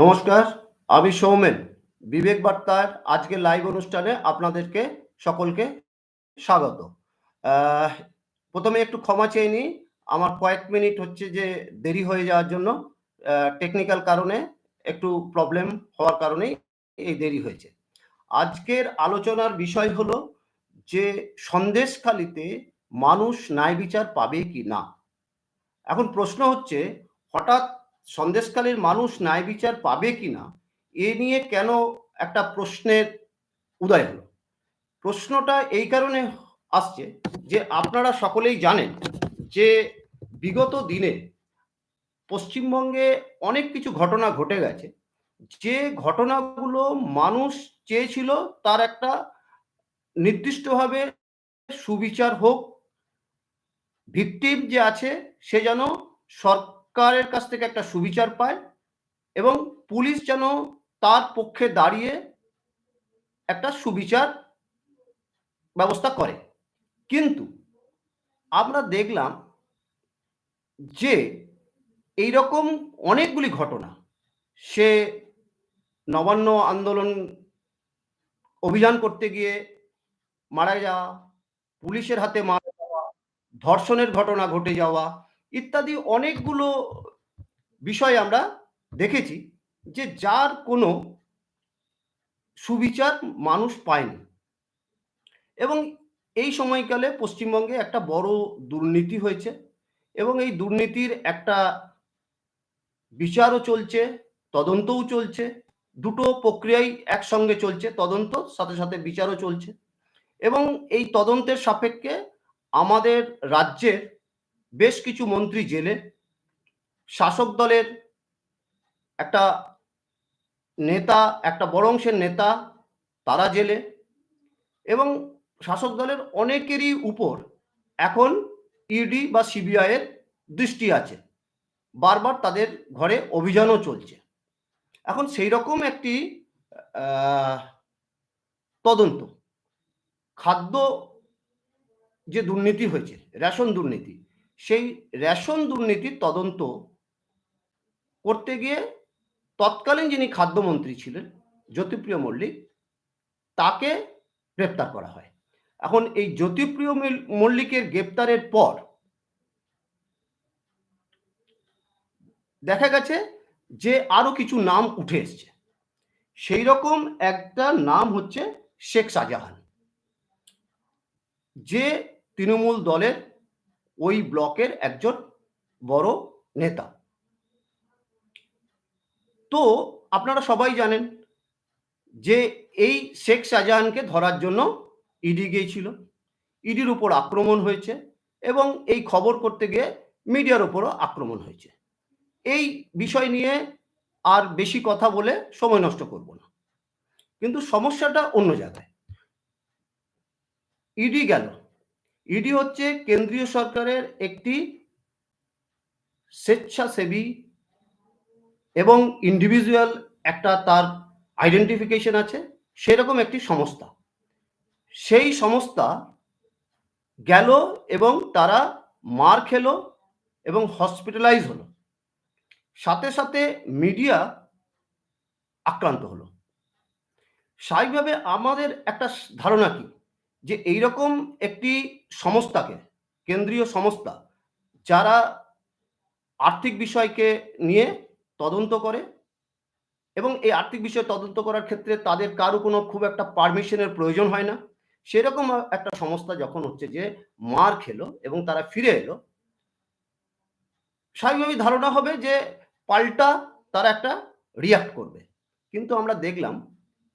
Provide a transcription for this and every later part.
নমস্কার, আমি সৌমেন। বিবেক বার্তার আজকের লাইভ অনুষ্ঠানে আপনাদেরকে সকলকে স্বাগত। প্রথমে একটু ক্ষমা চেয়ে নিই। আমার কয়েক মিনিট হচ্ছে যে দেরি হয়ে যাওয়ার জন্য টেকনিক্যাল কারণে একটু প্রবলেম হওয়ার কারণেই এই দেরি হয়েছে। আজকের আলোচনার বিষয় হলো যে সন্দেশখালিতে মানুষ ন্যায় বিচার পাবে কি না? এখন প্রশ্ন হচ্ছে, হঠাৎ সন্দেশকালের মানুষ ন্যায় বিচার পাবে কি না এ নিয়ে কেন একটা প্রশ্নের উদয় হলো? প্রশ্নটা এই কারণে আসছে যে আপনারা সকলেই জানেন যে বিগত দিনে পশ্চিমবঙ্গে অনেক কিছু ঘটনা ঘটে গেছে। যে ঘটনাগুলো মানুষ চেয়েছিল তার একটা নির্দিষ্টভাবে সুবিচার হোক, ভিকটিম যে আছে সে যেন সরকারের কাছ থেকে একটা সুবিচার পায় এবং পুলিশ যেন তার পক্ষে দাঁড়িয়ে একটা সুবিচার ব্যবস্থা করে। কিন্তু আমরা দেখলাম যে এই রকম অনেকগুলি ঘটনা, সে নবান্ন আন্দোলন অভিযান করতে গিয়ে মারা যাওয়া, পুলিশের হাতে মারা যাওয়া, ধর্ষণের ঘটনা ঘটে যাওয়া ইত্যাদি অনেকগুলো বিষয় আমরা দেখেছি যে যার কোনো সুবিচার মানুষ পায়নি। এবং এই সময়কালে পশ্চিমবঙ্গে একটা বড় দুর্নীতি হয়েছে এবং এই দুর্নীতির একটা বিচারও চলছে, তদন্তও চলছে, দুটো প্রক্রিয়াই একসঙ্গে চলছে, তদন্ত, সাথে সাথে বিচারও চলছে। এবং এই তদন্তের সাপেক্ষে আমাদের রাজ্যের বেশ কিছু মন্ত্রী জেলে শাসক দলের একটা নেতা, একটা বড় অংশের নেতা তারা জেলে এবং শাসক দলের অনেকেরই উপর এখন ইডি বা সিবিআই এর দৃষ্টি আছে। বারবার তাদের ঘরে অভিযানও চলছে। এখন সেই রকম একটি তদন্ত। খাদ্য যে দুর্নীতি হয়েছে, রেশন দুর্নীতি সেই রেশন দুর্নীতির তদন্ত করতে গিয়ে তৎকালীন যিনি খাদ্যমন্ত্রী ছিলেন, জ্যোতিপ্রিয় মল্লিক, তাকে গ্রেপ্তার করা হয়। এখন এই জ্যোতিপ্রিয় মল্লিকের গ্রেপ্তারের পর দেখা গেছে যে আরও কিছু নাম উঠে এসছে। সেই রকম একটা নাম হচ্ছে শেখ শাহজাহান, যে তৃণমূল দলের ওই ব্লকের একজন বড় নেতা। তো আপনারা সবাই জানেন যে এই শেখ শাহজাহানকে ধরার জন্য ইডি গিয়েছিল। ইডির উপর আক্রমণ হয়েছে এবং এই খবর করতে গিয়ে মিডিয়ার উপরও আক্রমণ হয়েছে। এই বিষয় নিয়ে আর বেশি কথা বলে সময় নষ্ট করব না। কিন্তু সমস্যাটা অন্য জায়গায়। ইডি গেল। ইডি হচ্ছে কেন্দ্রীয় সরকারের একটি স্বেচ্ছাসেবী এবং ইন্ডিভিজুয়াল একটা তার আইডেন্টিফিকেশন আছে, সেরকম একটি সংস্থা। সেই সংস্থা গেল এবং তারা মার খেলো এবং হসপিটালাইজ হলো। সাথে সাথে মিডিয়া আক্রান্ত হলো। স্বাভাবিকভাবে আমাদের একটা ধারণা কি? যে এইরকম একটি সংস্থাকে, কেন্দ্রীয় সংস্থা, যারা আর্থিক বিষয়কে নিয়ে তদন্ত করে এবং এই আর্থিক বিষয় তদন্ত করার ক্ষেত্রে তাদের কারও কোনো খুব একটা পারমিশনের প্রয়োজন হয় না। সেরকম একটা সংস্থা যখন হচ্ছে যে মার খেলো এবং তারা ফিরে এলো, স্বাভাবিকভাবেই ধারণা হবে যে পাল্টা তারা একটা রিয়াক্ট করবে। কিন্তু আমরা দেখলাম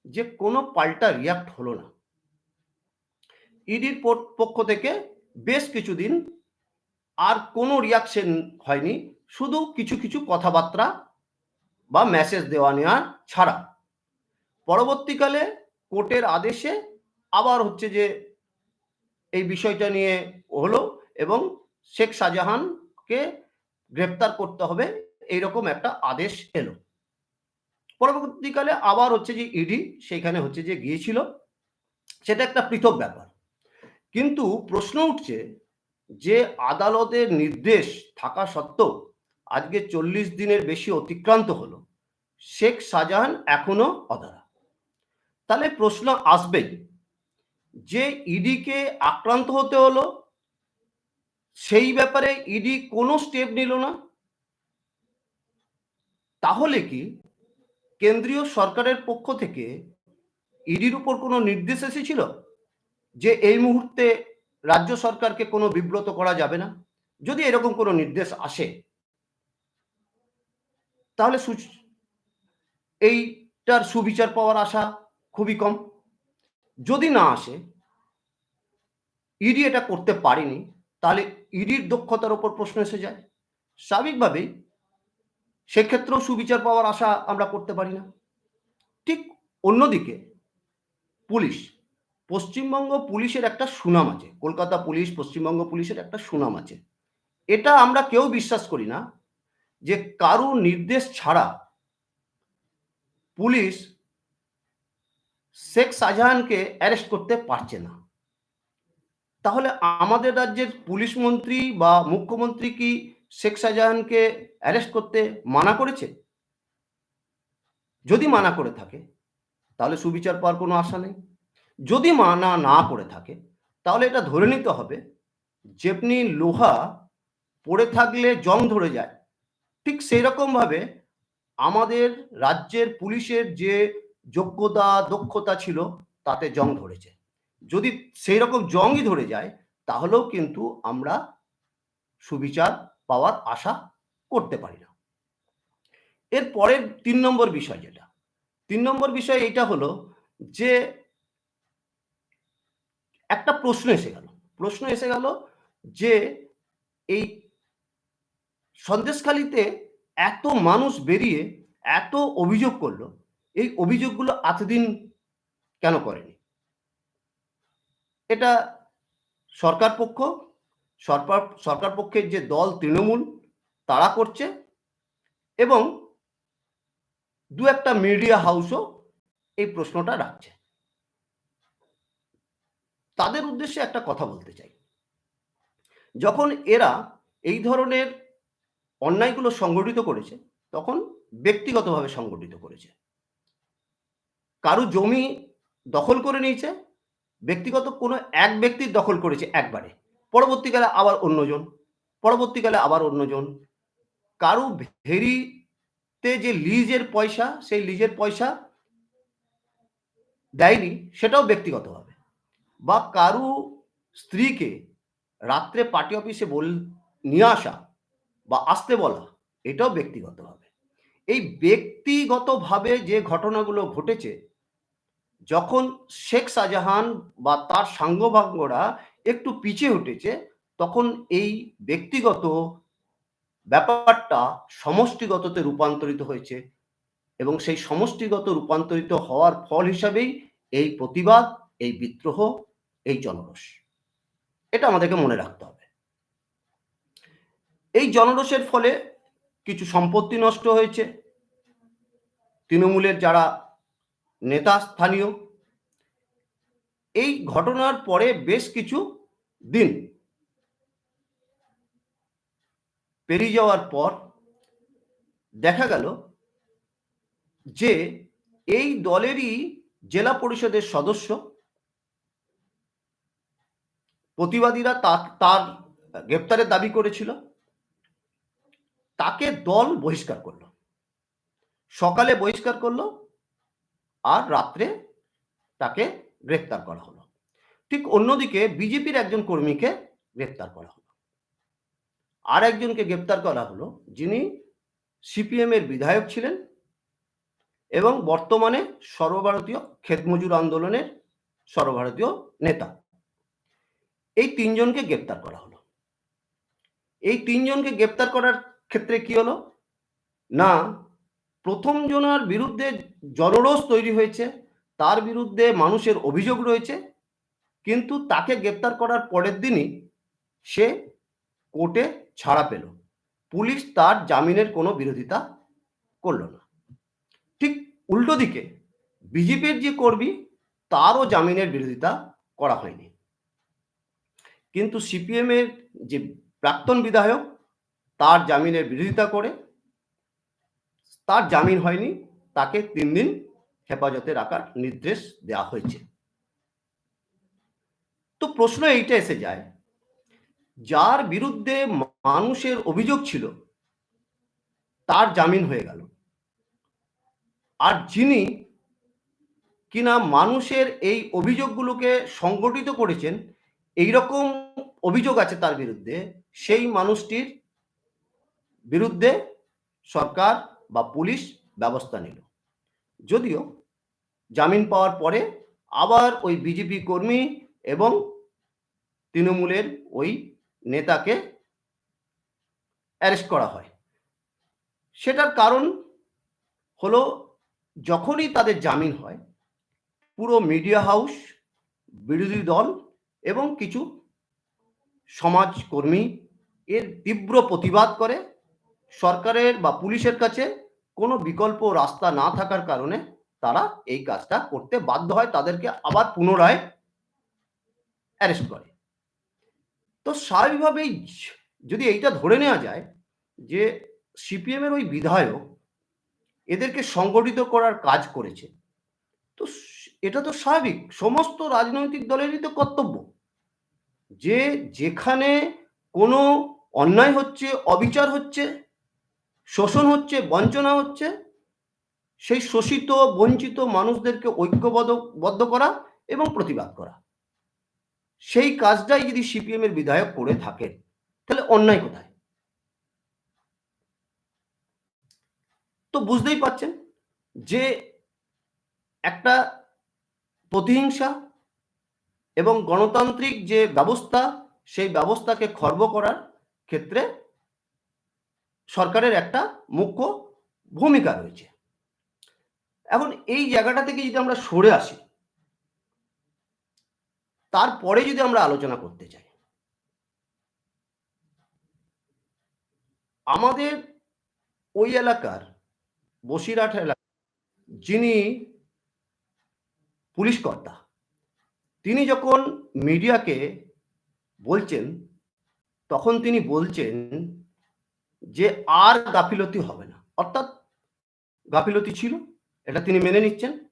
যে কোনো পাল্টা রিয়াক্ট হলো না। ইডির পক্ষ থেকে বেশ কিছুদিন আর কোনো রিয়াকশন হয়নি, শুধু কিছু কিছু কথাবার্তা বা মেসেজ দেওয়া নেওয়া ছাড়া। পরবর্তীকালে কোর্টের আদেশে আবার হচ্ছে যে এই বিষয়টা নিয়ে হলো এবং শেখ শাহজাহানকে গ্রেপ্তার করতে হবে, এইরকম একটা আদেশ এলো। পরবর্তীকালে আবার হচ্ছে যে ইডি সেইখানে হচ্ছে যে গিয়েছিল, সেটা একটা পৃথক ব্যাপার। কিন্তু প্রশ্ন উঠছে যে আদালতের নির্দেশ থাকা সত্ত্বেও আজকে চল্লিশ দিনের বেশি অতিক্রান্ত হলো। শেখ শাহজাহান এখনও অধরা। তাহলে প্রশ্ন আসবেই যে ইডিকে আক্রান্ত হতে হলো? সেই ব্যাপারে ইডি কোনো স্টেপ নিল না। তাহলে কি কেন্দ্রীয় সরকারের পক্ষ থেকে ইডির উপর কোনো নির্দেশ এসেছিল? যে এই মুহূর্তে রাজ্য সরকারকে কোনো বিব্রত করা যাবে না, যদি এরকম কোনো নির্দেশ আসে, তাহলে এইটার সুবিচার পাওয়ার আশা খুবই কম। যদি না আসে, ইডি এটা করতে পারেনি, তাহলে ইডির দক্ষতার ওপর প্রশ্ন এসে যায়। স্বাভাবিকভাবেই সেক্ষেত্রেও সুবিচার পাওয়ার আশা আমরা করতে পারি না। ঠিক অন্যদিকে পুলিশ পশ্চিমবঙ্গ পুলিশের একটা সুনাম আছে। কলকাতা পুলিশ, পশ্চিমবঙ্গ পুলিশের একটা সুনাম আছে। এটা আমরা কেউ বিশ্বাস করি না যে কারও নির্দেশ ছাড়া পুলিশ শেখ শাহজাহানকে অ্যারেস্ট করতে পারছে না। তাহলে আমাদের রাজ্যের পুলিশ মন্ত্রী বা মুখ্যমন্ত্রী কি শেখ শাহজাহানকে অ্যারেস্ট করতে মানা করেছে? যদি মানা করে থাকে, তাহলে সুবিচার পাওয়ার কোনো আশা নেই। যদি মানা না করে থাকে, তাহলে এটা ধরে নিতে হবে, যেমনি লোহা পড়ে থাকলে জং ধরে যায়, ঠিক সেই রকমভাবে আমাদের রাজ্যের পুলিশের যে যোগ্যতা, দক্ষতা ছিল, তাতে জং ধরেছে। যদি সেই রকম জংই ধরে যায়, তাহলেও কিন্তু আমরা সুবিচার পাওয়ার আশা করতে পারি না। এর পরের তিন নম্বর বিষয় যেটা, তিন নম্বর বিষয় এইটা হলো যে একটা প্রশ্ন এসে গেল। প্রশ্ন এসে গেল যে এই সন্দেশখালিতে এত মানুষ বেরিয়ে এত অভিযোগ করল, এই অভিযোগগুলো এতদিন কেন করেনি? এটা সরকার পক্ষ, সরকার সরকার পক্ষের যে দল তৃণমূল, তারা করছে এবং দু একটা মিডিয়া হাউসও এই প্রশ্নটা রাখছে। তাদের উদ্দেশ্যে একটা কথা বলতে চাই। যখন এরা এই ধরনের অন্যায়গুলো সংগঠিত করেছে, তখন ব্যক্তিগতভাবে সংগঠিত করেছে। কারও জমি দখল করে নিয়েছে, ব্যক্তিগত কোনো এক ব্যক্তির দখল করেছে একবারে। পরবর্তীকালে আবার অন্যজন, পরবর্তীকালে আবার অন্যজন। কারও ভেরিতে যে লিজের পয়সা, সেই লিজের পয়সা দেয়নি, সেটাও ব্যক্তিগতভাবে। বা কারু স্ত্রীকে রাত্রে পার্টি অফিসে বল, নিয়ে আসা বা আসতে বলা, এটাও ব্যক্তিগতভাবে। এই ব্যক্তিগতভাবে যে ঘটনাগুলো ঘটেছে, যখন শেখ শাহজাহান বা তার সাঙ্গভাঙ্গরা একটু পিছিয়ে উঠেছে, তখন এই ব্যক্তিগত ব্যাপারটা সমষ্টিগততে রূপান্তরিত হয়েছে এবং সেই সমষ্টিগত রূপান্তরিত হওয়ার ফল হিসাবেই এই প্রতিবাদ, এই বিদ্রোহ এই জনরস এটা আমাদেরকে মনে রাখতে হবে। এই জনরসের ফলে কিছু সম্পত্তি নষ্ট হয়েছে। তৃণমূলের যারা নেতা, স্থানীয়, এই ঘটনার পরে বেশ কিছু দিন পেরিয়ে যাওয়ার পর দেখা গেল যে এই দলেরই জেলা পরিষদের সদস্য প্রতিবাদীরা তার গ্রেপ্তারের দাবি করেছিল। তাকে দল বহিষ্কার করল। সকালে বহিষ্কার করল আর রাত্রে তাকে গ্রেপ্তার করা হলো। ঠিক অন্যদিকে বিজেপির একজন কর্মীকে গ্রেপ্তার করা হলো। আর একজনকে গ্রেপ্তার করা হলো যিনি সিপিএম এর বিধায়ক ছিলেন এবং বর্তমানে সর্বভারতীয় ক্ষেতমজুর আন্দোলনের সর্বভারতীয় নেতা। এই তিনজনকে গ্রেপ্তার করা হলো। এই তিনজনকে গ্রেপ্তার করার ক্ষেত্রে কি হলো? না, প্রথম জনার বিরুদ্ধে জনরোষ তৈরি হয়েছে, তার বিরুদ্ধে মানুষের অভিযোগ রয়েছে, কিন্তু তাকে গ্রেপ্তার করার পরের দিনই সে কোর্টে ছাড়া পেল। পুলিশ তার জামিনের কোনো বিরোধিতা করল না। ঠিক উল্টো দিকে, বিজেপির যে কর্মী, তারও জামিনের বিরোধিতা করা হয়নি। কিন্তু সিপিএম এর যে প্রাক্তন বিধায়ক, তার জামিনের বিরোধিতা করে, তার জামিন হয়নি, তাকে তিন দিন হেফাজতে রাখার নির্দেশ দেওয়া হয়েছে। তো প্রশ্ন এইটা এসে যায়, যার বিরুদ্ধে মানুষের অভিযোগ ছিল, তার জামিন হয়ে গেল। আর যিনি কিনা মানুষের এই অভিযোগগুলোকে সংগঠিত করেছেন এই রকম অভিযোগ আছে তার বিরুদ্ধে, সেই মানুষটির বিরুদ্ধে সরকার বা পুলিশ ব্যবস্থা নিল। যদিও জামিন পাওয়ার পরে আবার ওই বিজেপি কর্মী এবং তৃণমূলের ওই নেতাকে অ্যারেস্ট করা হয়। সেটার কারণ হলো যখনই তাদের জামিন হয়, পুরো মিডিয়া হাউস বিরোধী দল এবং কিছু সমাজকর্মী এর তীব্র প্রতিবাদ করে। সরকারের বা পুলিশের কাছে কোনো বিকল্প রাস্তা না থাকার কারণে তারা এই কাজটা করতে বাধ্য হয়, তাদেরকে আবার পুনরায় অ্যারেস্ট করে। তো স্বাভাবিকভাবেই যদি এইটা ধরে নেওয়া যায় যে সিপিএমের ওই বিধায়ক এদেরকে সংগঠিত করার কাজ করেছে, তো এটা তো স্বাভাবিক। সমস্ত রাজনৈতিক দলেরই তো কর্তব্য। যে যেখানে কোনো অন্যায় হচ্ছে, অবিচার হচ্ছে, শোষণ হচ্ছে, বঞ্চনা হচ্ছে, সেই শোষিত, বঞ্চিত মানুষদেরকে ঐক্যবদ্ধ করা এবং প্রতিবাদ করা। সেই কাজটাই যদি সিপিএম এর বিধায়ক করে থাকেন, তাহলে অন্যায় কোথায়? তো বুঝতেই পাচ্ছেন যে একটা প্রতিহিংসা এবং গণতান্ত্রিক যে ব্যবস্থা, সেই ব্যবস্থাকে খর্ব করার ক্ষেত্রে সরকারের একটা মুখ্য ভূমিকা রয়েছে। এখন এই জায়গাটা থেকে যদি আমরা সরে আসি, তারপরে যদি আমরা আলোচনা করতে চাই, আমাদের ওই এলাকার বসিরহাট এলাকা যিনি পুলিশ কর্তা। তিনি যখন মিডিয়াকে বলছেন, তখন তিনি বলছেন যে আর গাফিলতি হবে না। অর্থাৎ গাফিলতি ছিল, এটা তিনি মেনে নিচ্ছেন।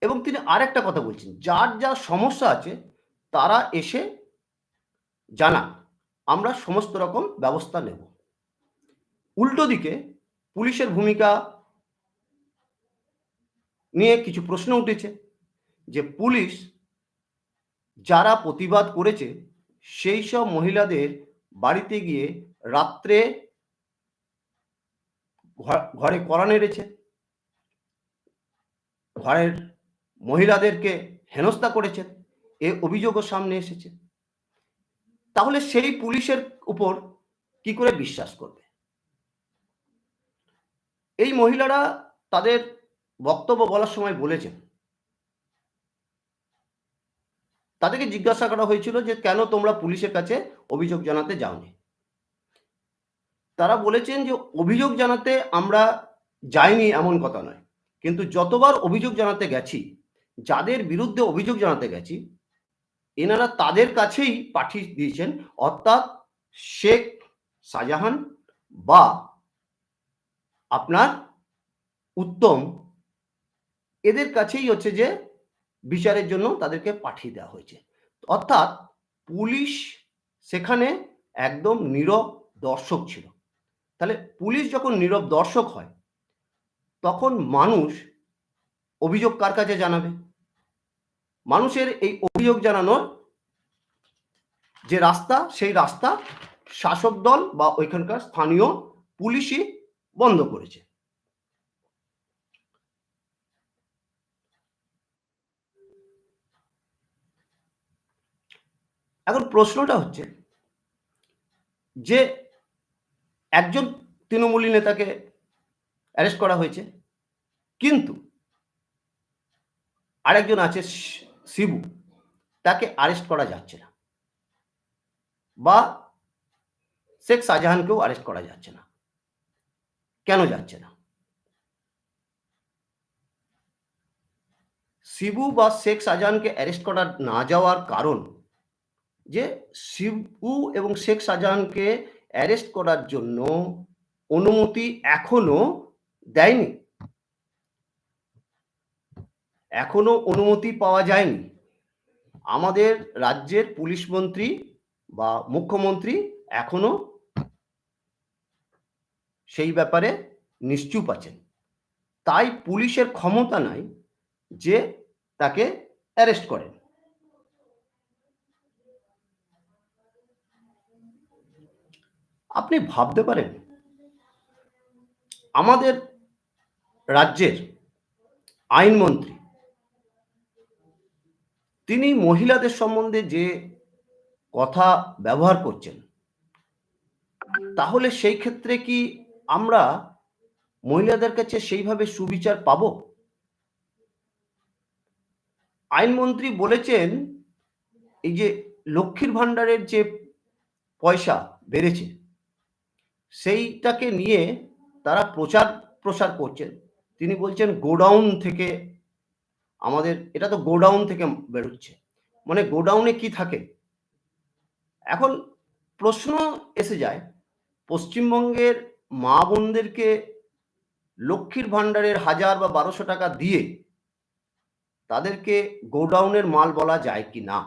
এবং তিনি আরেকটা কথা বলছেন, যার যা সমস্যা আছে, তারা এসে জানা আমরা সমস্ত রকম ব্যবস্থা নেব। উল্টো দিকে পুলিশের ভূমিকা নিয়ে কিছু প্রশ্ন উঠেছে যে পুলিশ যারা প্রতিবাদ করেছে, সেই সব মহিলাদের বাড়িতে গিয়ে রাত্রে ঘরে করা নেড়েছে। ঘরের মহিলাদেরকে হেনস্থা করেছেন এ অভিযোগও সামনে এসেছে। তাহলে সেই পুলিশের উপর কি করে বিশ্বাস করবে? এই মহিলারা তাদের বক্তব্য বলার সময় বলেছেন। তাদেরকে জিজ্ঞাসা করা হয়েছিল যে, কেন তোমরা পুলিশের কাছে অভিযোগ জানাতে যাওনি? তারা বলেছেন যে, অভিযোগ জানাতে আমরা যাইনি এমন কথা নয়। কিন্তু যতবার অভিযোগ জানাতে গেছি, যাদের বিরুদ্ধে অভিযোগ জানাতে গেছি, এনারা তাদের কাছেই পাঠিয়ে দিয়েছেন। অর্থাৎ শেখ শাহজাহান বা আপনার উত্তম এদের কাছেই হচ্ছে যে বিচারের জন্য তাদেরকে পাঠিয়ে দেওয়া হয়েছে। অর্থাৎ পুলিশ সেখানে একদম নীরব দর্শক ছিল। তাহলে পুলিশ যখন নীরব দর্শক হয়, তখন মানুষ অভিযোগ কার কাছে জানাবে? মানুষের এই অভিযোগ জানানোর যে রাস্তা, সেই রাস্তা শাসক দল বা ওইখানকার স্থানীয় পুলিশই বন্ধ করেছে। এখন প্রশ্নটা হচ্ছে যে একজন তৃণমূলী নেতাকে অ্যারেস্ট করা হয়েছে, কিন্তু আরেকজন আছে শিবু, তাকে আরেস্ট করা যাচ্ছে না বা শেখ শাহজাহানকেও আরেস্ট করা যাচ্ছে না। কেন যাচ্ছে না? শিবু বা শেখ শাহজাহানকে অ্যারেস্ট করা না যাওয়ার কারণ যে শিবু এবং শেখ শাহজাহানকে অ্যারেস্ট করার জন্য অনুমতি এখনও দেয়নি। এখনও অনুমতি পাওয়া যায়নি। আমাদের রাজ্যের পুলিশ মন্ত্রী বা মুখ্যমন্ত্রী এখনও সেই ব্যাপারে নিশ্চুপ আছেন। তাই পুলিশের ক্ষমতা নাই যে তাকে অ্যারেস্ট করেন। আপনি ভাবতে পারেন, আমাদের রাজ্যের আইনমন্ত্রী, তিনি মহিলাদের সম্বন্ধে যে কথা ব্যবহার করছেন, তাহলে সেই ক্ষেত্রে কি আমরা মহিলাদের কাছে সেইভাবে সুবিচার পাব? আইনমন্ত্রী বলেছেন, এই যে লক্ষ্মীর ভাণ্ডারের যে পয়সা বেড়েছে সেইটাকে নিয়ে তারা প্রচার, প্রসার করছেন। তিনি বলছেন, গোডাউন থেকে আমাদের, এটা তো গোডাউন থেকে বেরোচ্ছে। মানে গোডাউনে কি থাকে? এখন প্রশ্ন এসে যায়, পশ্চিমবঙ্গের মা বোনদেরকে লক্ষ্মীর ভাণ্ডারের হাজার বা বারোশো টাকা দিয়ে তাদেরকে গোডাউনের মাল বলা যায় কি না?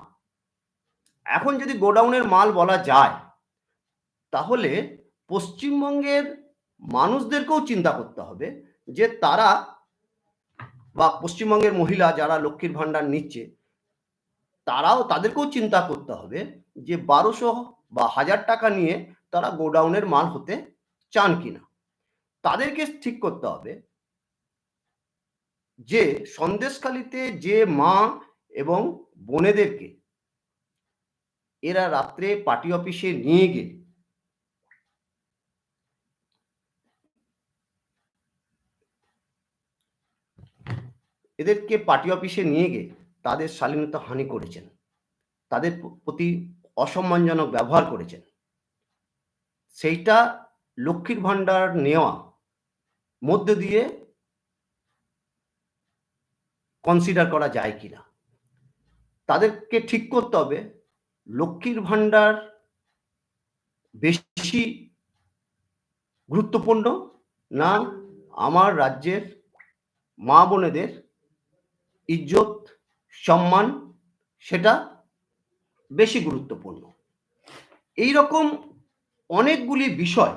এখন যদি গোডাউনের মাল বলা যায়, তাহলে পশ্চিমবঙ্গের মানুষদেরকেও চিন্তা করতে হবে যে তারা বা পশ্চিমবঙ্গের মহিলা যারা লক্ষ্মীর ভাণ্ডার নিচ্ছে, তারাও তাদেরকেও চিন্তা করতে হবে যে বারোশো বা হাজার টাকা নিয়ে তারা গোডাউনের মাল হতে চান কিনা। তাদেরকে ঠিক করতে হবে যে সন্দেশখালিতে যে মা এবং বোনেদেরকে এরা রাত্রে পার্টি অফিসে নিয়ে গিয়ে এদেরকে পার্টি অফিসে নিয়ে গিয়ে তাদের শালীনতা হানি করেছেন। তাদের প্রতি অসম্মানজনক ব্যবহার করেছেন। সেইটা লক্ষ্মীর ভাণ্ডার নেওয়া মধ্যে দিয়ে কনসিডার করা যায় কিনা। তাদেরকে ঠিক করতে হবে লক্ষ্মীর ভাণ্ডার বেশি গুরুত্বপূর্ণ না আমার রাজ্যের মা বোনেদের ইজ্জত, সম্মান, সেটা বেশি গুরুত্বপূর্ণ। এই রকম অনেকগুলি বিষয়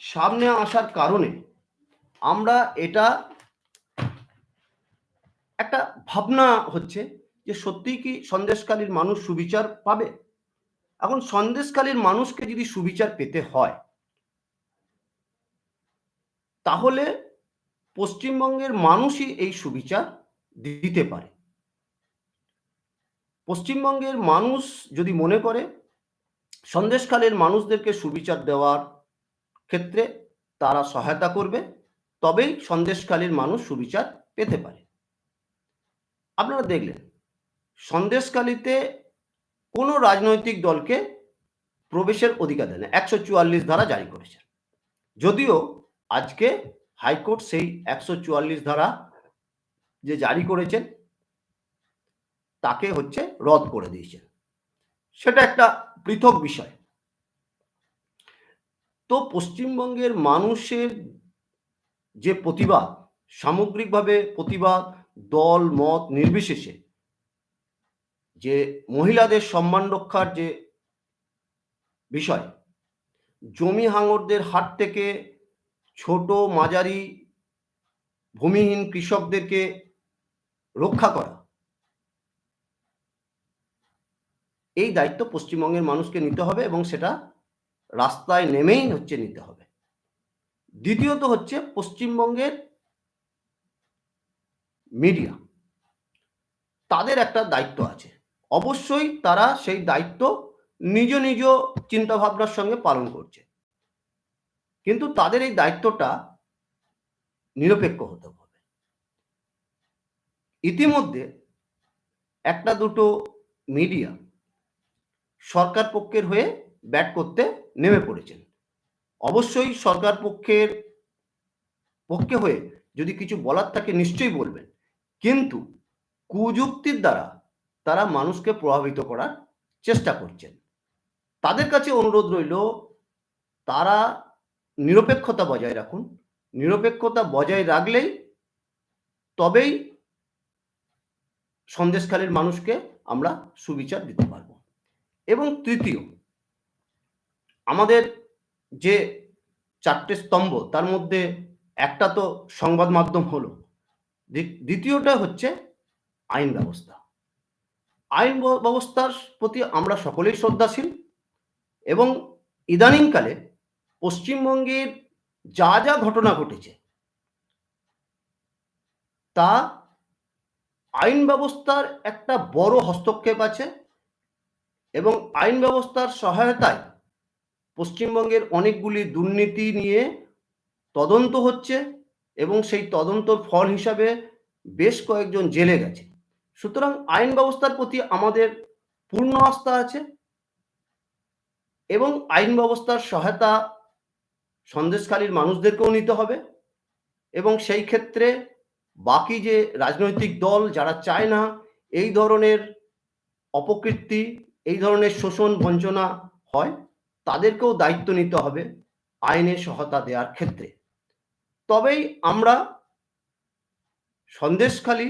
সামনে আসার কারণে আমরা এটা একটা ভাবনা হচ্ছে যে সত্যিই কি সন্দেশকালীর মানুষ সুবিচার পাবে? এখন সন্দেশকালীর মানুষকে যদি সুবিচার পেতে হয়, তাহলে পশ্চিমবঙ্গের মানুষই এই সুবিচার দিতে পারে। পশ্চিমবঙ্গের মানুষ যদি মনে করে সন্দেশকালের মানুষদেরকে সুবিচার দেওয়ার ক্ষেত্রে তারা সহায়তা করবে, তবেই সন্দেশকালীর মানুষ সুবিচার পেতে পারে। আপনারা দেখলেন সন্দেশকালীতে কোনো রাজনৈতিক দলকে প্রবেশের অধিকার দেয় না, একশো চুয়াল্লিশ ধারা জারি করেছে। যদিও আজকে হাইকোর্ট সেই একশো চুয়াল্লিশ ধারা যে জারি করেছেন, তাকে হচ্ছে রদ করে দিয়েছেন। সেটা একটা পৃথক বিষয়। তো পশ্চিমবঙ্গের মানুষের যে প্রতিবাদ, সামগ্রিকভাবে প্রতিবাদ, দল, মত নির্বিশেষে, যে মহিলাদের সম্মান রক্ষার যে বিষয়, জমি হাঙরদের হাত থেকে ছোট মাঝারি ভূমিহীন কৃষকদেরকে রক্ষা করা। এই দায়িত্ব পশ্চিমবঙ্গের মানুষকে নিতে হবে এবং সেটা রাস্তায় নেমেই হচ্ছে নিতে হবে। দ্বিতীয়ত হচ্ছে পশ্চিমবঙ্গের মিডিয়া, তাদের একটা দায়িত্ব আছে। অবশ্যই তারা সেই দায়িত্ব নিজ নিজ চিন্তাভাবনার সঙ্গে পালন করছে। কিন্তু তাদের এই দায়িত্বটা নিরপেক্ষ হতে হবে। ইতিমধ্যে একটা দুটো মিডিয়া সরকার পক্ষের হয়ে ব্যাট করতে নেমে পড়েছেন। অবশ্যই সরকার পক্ষের পক্ষে হয়ে যদি কিছু বলার থাকে নিশ্চয়ই বলবেন। কিন্তু কুযুক্তির দ্বারা তারা মানুষকে প্রভাবিত করার চেষ্টা করছেন। তাদের কাছে অনুরোধ রইল, তারা নিরপেক্ষতা বজায় রাখুন। নিরপেক্ষতা বজায় রাখলেই তবেই সন্দেশখালীর মানুষকে আমরা সুবিচার দিতে পারব। এবং তৃতীয়, আমাদের যে চারটে স্তম্ভ, তার মধ্যে একটা তো সংবাদ মাধ্যম হলো। দ্বিতীয়টা হচ্ছে আইন ব্যবস্থা। আইন ব্যবস্থার প্রতি আমরা সকলেই শ্রদ্ধাশীল এবং ইদানিংকালে পশ্চিমবঙ্গের যা যা ঘটনা ঘটেছে, তা আইন ব্যবস্থার একটা বড় হস্তক্ষেপ আছে এবং আইন ব্যবস্থার সহায়তায় পশ্চিমবঙ্গের অনেকগুলি দুর্নীতি নিয়ে তদন্ত হচ্ছে এবং সেই তদন্তর ফল হিসাবে বেশ কয়েকজন জেলে গেছে। সুতরাং আইন ব্যবস্থার প্রতি আমাদের পূর্ণ আস্থা আছে এবং আইন ব্যবস্থার সহায়তা সন্দেশকালীর মানুষদেরকেও নিতে হবে এবং সেই ক্ষেত্রে বাকি যে রাজনৈতিক দল যারা চায় না, এই ধরনের অপকৃতি এই ধরনের শোষণ বঞ্চনা হয়, তাদেরকেও দায়িত্ব নিতে হবে আইনের সহায়তা দেওয়ার ক্ষেত্রে। তবেই আমরা সন্দেশখালী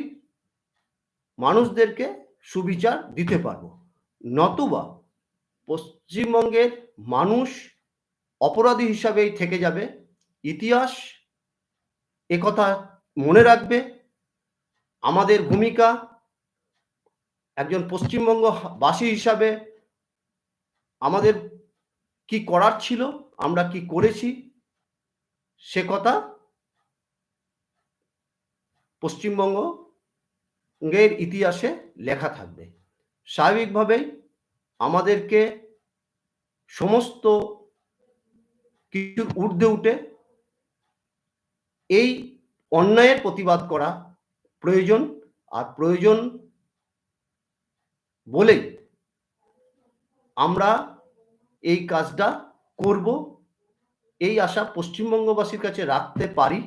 মানুষদেরকে সুবিচার দিতে পারব। নতুবা পশ্চিমবঙ্গের মানুষ অপরাধী হিসাবেই থেকে যাবে। ইতিহাস একথা মনে রাখবে, আমাদের ভূমিকা একজন পশ্চিমবঙ্গ বাসী হিসাবে আমাদের কি করার ছিল, আমরা কি করেছি, সে কথা পশ্চিমবঙ্গের ইতিহাসে লেখা থাকবে। স্বাভাবিকভাবেই আমাদেরকে সমস্ত কিছুর ঊর্ধ্বে উঠে এই অন্যায়ের প্রতিবাদ করা প্রয়োজন আর প্রয়োজন বলেই আমরা এই কাজটা করব। এই আশা পশ্চিমবঙ্গবাসীর কাছে রাখতে পারি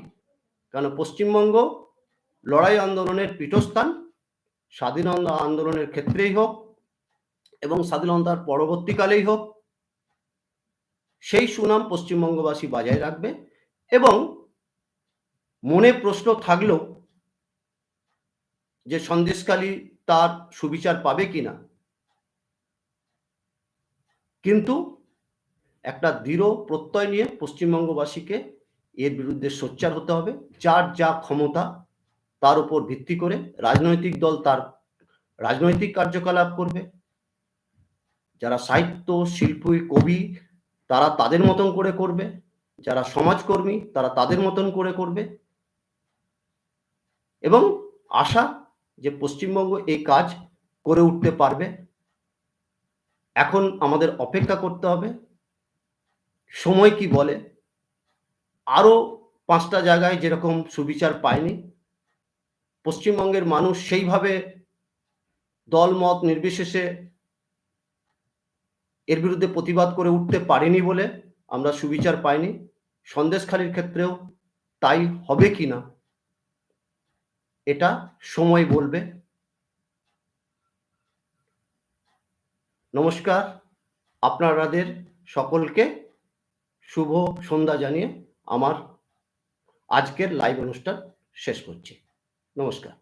কারণ পশ্চিমবঙ্গ লড়াই আন্দোলনের পীঠস্থান, স্বাধীনতা আন্দোলনের ক্ষেত্রেই হোক এবং স্বাধীনতার পরবর্তীকালেই হোক, সেই সুনাম পশ্চিমবঙ্গবাসী বজায় রাখবে এবং মনে প্রশ্ন থাকলেও যে সন্দেশকালী তার সুবিচার পাবে কিনা। কিন্তু একটা দৃঢ় প্রত্যয় নিয়ে পশ্চিমবঙ্গবাসীকে এর বিরুদ্ধে সোচ্চার হতে হবে। যার যা ক্ষমতা তার উপর ভিত্তি করে রাজনৈতিক দল তার রাজনৈতিক কার্যকলাপ করবে। যারা সাহিত্য, শিল্পী, কবি তারা তাদের মতন করে করবে। যারা সমাজকর্মী তারা তাদের মতন করে করবে। এবং আশা যে পশ্চিমবঙ্গ এই কাজ করে উঠতে পারবে। এখন আমাদের অপেক্ষা করতে হবে, সময় কি বলে? আরও পাঁচটা জায়গায় যেরকম সুবিচার পায়নি, পশ্চিমবঙ্গের মানুষ সেইভাবে দলমত নির্বিশেষে এর বিরুদ্ধে প্রতিবাদ করে উঠতে পারেনি বলে আমরা সুবিচার পাইনি। সন্দেশখালির ক্ষেত্রেও তাই হবে কি না? এটা সময় বলবে। নমস্কার, আপনারাদের সকলকে শুভ সন্ধ্যা জানিয়ে আমার আজকের লাইভ অনুষ্ঠান শেষ করছি। নমস্কার।